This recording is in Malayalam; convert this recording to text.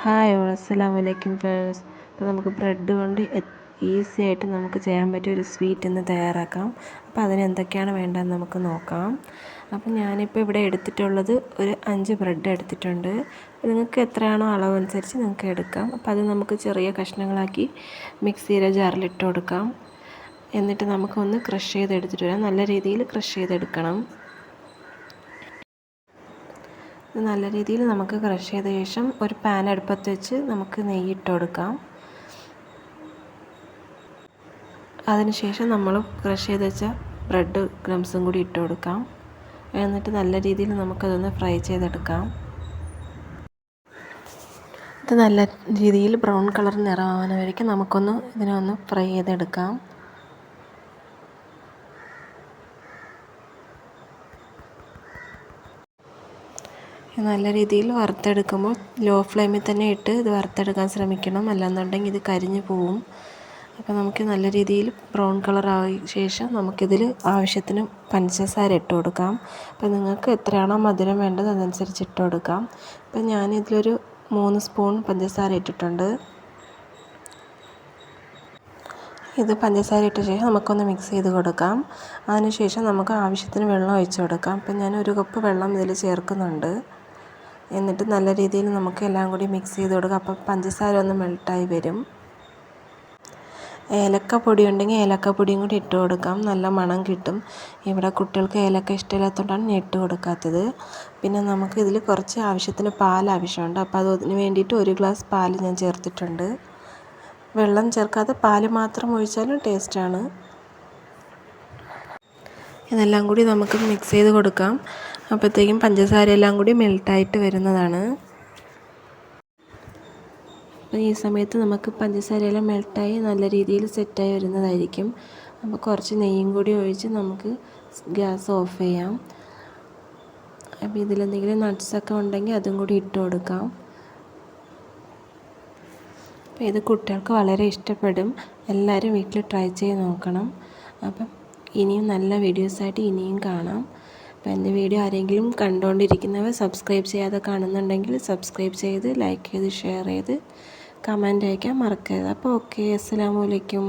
ഹായ് ഓൾ അസ്സലാമു അലൈക്കും ഫ്രണ്ട്സ് അപ്പോൾ നമുക്ക് ബ്രെഡ് കൊണ്ട് ഈസി ആയിട്ട് നമുക്ക് ചെയ്യാൻ പറ്റിയ ഒരു സ്വീറ്റ് ഇന്ന് തയ്യാറാക്കാം. അപ്പോൾ അതിന് എന്തൊക്കെയാണ് വേണ്ടതെന്ന് നമുക്ക് നോക്കാം. അപ്പോൾ ഞാനിപ്പോൾ ഇവിടെ എടുത്തിട്ടുള്ളത് ഒരു അഞ്ച് ബ്രെഡ് എടുത്തിട്ടുണ്ട്. നിങ്ങൾക്ക് എത്രയാണോ അളവ് അനുസരിച്ച് നിങ്ങൾക്ക് എടുക്കാം. അപ്പോൾ അത് നമുക്ക് ചെറിയ കഷ്ണങ്ങളാക്കി മിക്സിയിലെ ജാറിൽ ഇട്ട് കൊടുക്കാം. എന്നിട്ട് നമുക്കൊന്ന് ക്രഷ് ചെയ്തെടുത്തിട്ട് വരാം. നല്ല രീതിയിൽ ക്രഷ് ചെയ്തെടുക്കണം. നല്ല രീതിയിൽ നമുക്ക് ക്രഷ് ചെയ്ത ശേഷം ഒരു പാൻ അടുപ്പത്ത് വെച്ച് നമുക്ക് നെയ്യ് ഇട്ട് കൊടുക്കാം. അതിനുശേഷം നമ്മൾ ക്രഷ് ചെയ്ത് വെച്ച ബ്രെഡ് ക്രംസും കൂടി ഇട്ട് കൊടുക്കാം. എന്നിട്ട് നല്ല രീതിയിൽ നമുക്കതൊന്ന് ഫ്രൈ ചെയ്തെടുക്കാം. ഇത് നല്ല രീതിയിൽ ബ്രൗൺ കളർ വരയ്ക്കും നമുക്കൊന്ന് ഇതിനെ ഒന്ന് ഫ്രൈ ചെയ്തെടുക്കാം. നല്ല രീതിയിൽ വറുത്തെടുക്കുമ്പോൾ ലോ ഫ്ലെയിമിൽ തന്നെ ഇട്ട് ഇത് വറുത്തെടുക്കാൻ ശ്രമിക്കണം. അല്ലാന്നുണ്ടെങ്കിൽ ഇത് കരിഞ്ഞു പോവും. അപ്പോൾ നമുക്ക് നല്ല രീതിയിൽ ബ്രൗൺ കളർ ആയ ശേഷം നമുക്കിതിൽ ആവശ്യത്തിന് പഞ്ചസാര ഇട്ട് കൊടുക്കാം. അപ്പോൾ നിങ്ങൾക്ക് എത്രയാണോ മധുരം വേണ്ടത് അതനുസരിച്ച് ഇട്ട് കൊടുക്കാം. അപ്പോൾ ഞാനിതിലൊരു മൂന്ന് സ്പൂൺ പഞ്ചസാര ഇട്ടിട്ടുണ്ട്. ഇത് പഞ്ചസാര ഇട്ട ശേഷം നമുക്കൊന്ന് മിക്സ് ചെയ്ത് കൊടുക്കാം. അതിനുശേഷം നമുക്ക് ആവശ്യത്തിന് വെള്ളം ഒഴിച്ച് കൊടുക്കാം. അപ്പം ഞാൻ ഒരു കപ്പ് വെള്ളം ഇതിൽ ചേർക്കുന്നുണ്ട്. എന്നിട്ട് നല്ല രീതിയിൽ നമുക്ക് എല്ലാം കൂടി മിക്സ് ചെയ്ത് കൊടുക്കുക അപ്പോൾ പഞ്ചസാര ഒന്ന് മെൽട്ടായി വരും. ഏലക്കപ്പൊടി ഉണ്ടെങ്കിൽ ഏലക്കപ്പൊടിയും കൂടി ഇട്ട് കൊടുക്കാം. നല്ല മണം കിട്ടും. ഇവിടെ കുട്ടികൾക്ക് ഏലക്ക ഇഷ്ടമില്ലാത്തതുകൊണ്ടാണ് ഞാൻ ഇട്ട് കൊടുക്കാത്തത്. പിന്നെ നമുക്ക് ഇതിൽ കുറച്ച് ആവശ്യത്തിന് പാൽ ആവശ്യമുണ്ട്. അപ്പോൾ അതിന് വേണ്ടിയിട്ട് ഒരു ഗ്ലാസ് പാൽ ഞാൻ ചേർത്തിട്ടുണ്ട്. വെള്ളം ചേർക്കാതെ പാൽ മാത്രം ഒഴിച്ചാലും ടേസ്റ്റാണ് ഇതെല്ലാം കൂടി നമുക്ക് മിക്സ് ചെയ്ത് കൊടുക്കാം. അപ്പോഴത്തേക്കും പഞ്ചസാര എല്ലാം കൂടി മെൽട്ടായിട്ട് വരുന്നതാണ്. അപ്പോൾ ഈ സമയത്ത് നമുക്ക് പഞ്ചസാരയെല്ലാം മെൽട്ടായി നല്ല രീതിയിൽ സെറ്റായി വരുന്നതായിരിക്കും. അപ്പോൾ കുറച്ച് നെയ്യും കൂടി ഒഴിച്ച് നമുക്ക് ഗ്യാസ് ഓഫ് ചെയ്യാം. അപ്പോൾ ഇതിലെന്തെങ്കിലും നട്ട്സൊക്കെ ഉണ്ടെങ്കിൽ അതും കൂടി ഇട്ട് കൊടുക്കാം. അപ്പോൾ ഇത് കുട്ടികൾക്ക് വളരെ ഇഷ്ടപ്പെടും. എല്ലാവരും വീട്ടിൽ ട്രൈ ചെയ്ത് നോക്കണം. അപ്പം ഇനിയും നല്ല വീഡിയോസായിട്ട് ഇനിയും കാണാം. അപ്പോൾ എന്റെ വീഡിയോ ആരെങ്കിലും കണ്ടുകൊണ്ടിരിക്കുന്നവർ സബ്സ്ക്രൈബ് ചെയ്യാതെ കാണുന്നുണ്ടെങ്കിൽ സബ്സ്ക്രൈബ് ചെയ്ത് ലൈക്ക് ചെയ്ത് ഷെയർ ചെയ്ത് കമന്റ് അയക്കാൻ മറക്കരുത്. അപ്പോൾ ഓക്കെ അസ്സാം വലൈക്കും